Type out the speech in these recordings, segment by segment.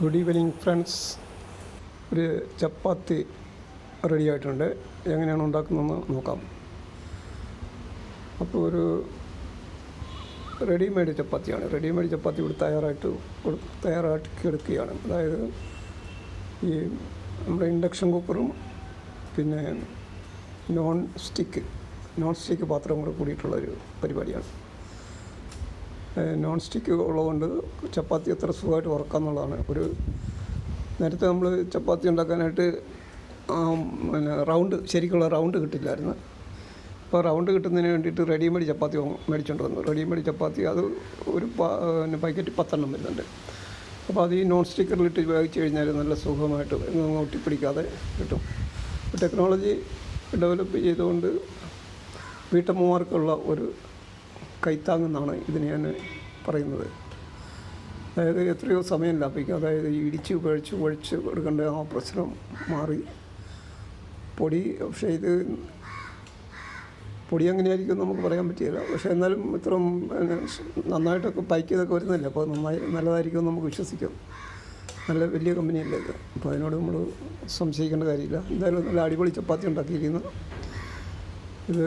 Good evening friends ഒരു ചപ്പാത്തി ready ആയിട്ടുണ്ട് എങ്ങനെയാണ് ഉണ്ടാക്കുന്നതെന്ന് നോക്കാം. അപ്പോൾ ഒരു റെഡിമെയ്ഡ് ചപ്പാത്തിയാണ്. റെഡിമെയ്ഡ് ചപ്പാത്തി ഇവിടെ തയ്യാറായിട്ട് തയ്യാറാക്കി എടുക്കുകയാണ്. അതായത് ഈ നമ്മുടെ ഇൻഡക്ഷൻ കുക്കറും പിന്നെ നോൺ സ്റ്റിക്ക് നോൺ സ്റ്റിക്ക് പാത്രം കൂടെ കൂടിയിട്ടുള്ളൊരു പരിപാടിയാണ്. നോൺ സ്റ്റിക്ക് ഉള്ളതുകൊണ്ട് ചപ്പാത്തി എത്ര സുഖമായിട്ട് ഉറക്കാം എന്നുള്ളതാണ് ഒരു നേരത്തെ നമ്മൾ ചപ്പാത്തി ഉണ്ടാക്കാനായിട്ട് പിന്നെ റൗണ്ട് ശരിക്കുള്ള റൗണ്ട് കിട്ടില്ലായിരുന്നു. അപ്പോൾ റൗണ്ട് കിട്ടുന്നതിന് വേണ്ടിയിട്ട് റെഡിമെയ്ഡ് ചപ്പാത്തി മേടിച്ചുകൊണ്ട് വന്നു. റെഡിമെയ്ഡ് ചപ്പാത്തി അത് ഒരു പിന്നെ പാക്കറ്റ് പത്തെണ്ണം വരുന്നുണ്ട്. അപ്പോൾ അത് ഈ നോൺ സ്റ്റിക്കറിലിട്ട് ഉപയോഗിച്ച് കഴിഞ്ഞാൽ നല്ല സുഖമായിട്ട് ഒട്ടിപ്പിടിക്കാതെ കിട്ടും. ടെക്നോളജി ഡെവലപ്പ് ചെയ്തുകൊണ്ട് വീട്ടമ്മമാർക്കുള്ള ഒരു കൈത്താങ്ങെന്നാണ് ഇതിന് ഞാൻ പറയുന്നത്. അതായത് എത്രയോ സമയം ലാഭിക്കും അതായത് ഇടിച്ച് കുഴച്ച് കുഴച്ച് കൊടുക്കേണ്ട ആ പ്രശ്നം മാറി. പൊടി പക്ഷേ ഇത് പൊടി എങ്ങനെയായിരിക്കും നമുക്ക് പറയാൻ പറ്റിയില്ല പക്ഷേ എന്നാലും ഇത്രയും നന്നായിട്ടൊക്കെ പൈക്ക് ഇതൊക്കെ വരുന്നില്ല? അപ്പോൾ നന്നായി നല്ലതായിരിക്കും നമുക്ക് വിശ്വസിക്കാം. നല്ല വലിയ കമ്പനിയല്ലേ ഇത്. അപ്പോൾ അതിനോട് നമ്മൾ സംശയിക്കേണ്ട കാര്യമില്ല. എന്തായാലും നല്ല അടിപൊളി ചപ്പാത്തി ഉണ്ടാക്കിയിരിക്കുന്നു. ഇത്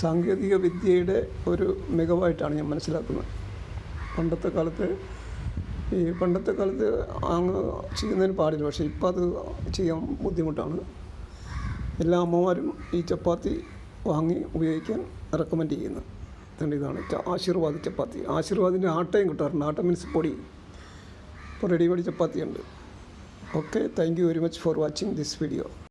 സാങ്കേതിക വിദ്യയുടെ ഒരു മികവായിട്ടാണ് ഞാൻ മനസ്സിലാക്കുന്നത്. പണ്ടത്തെ കാലത്ത് ഈ പണ്ടത്തെ കാലത്ത് അങ്ങ് ചെയ്യുന്നതിന് പാടില്ല. പക്ഷേ ഇപ്പം അത് ചെയ്യാൻ ബുദ്ധിമുട്ടാണ്. എല്ലാ അമ്മമാരും ഈ ചപ്പാത്തി വാങ്ങി ഉപയോഗിക്കാൻ റെക്കമെൻഡ് ചെയ്യുന്നു അതുകൊണ്ട് ഇതാണ് ആശീർവാദ് ചപ്പാത്തി. ആശീർവാദിന്റെ ആട്ടയും കിട്ടാറുണ്ട്. ആട്ട മീൻസ് പൊടി. ഇപ്പോൾ readymade ചപ്പാത്തിയുണ്ട്. Okay thank you very much for watching this video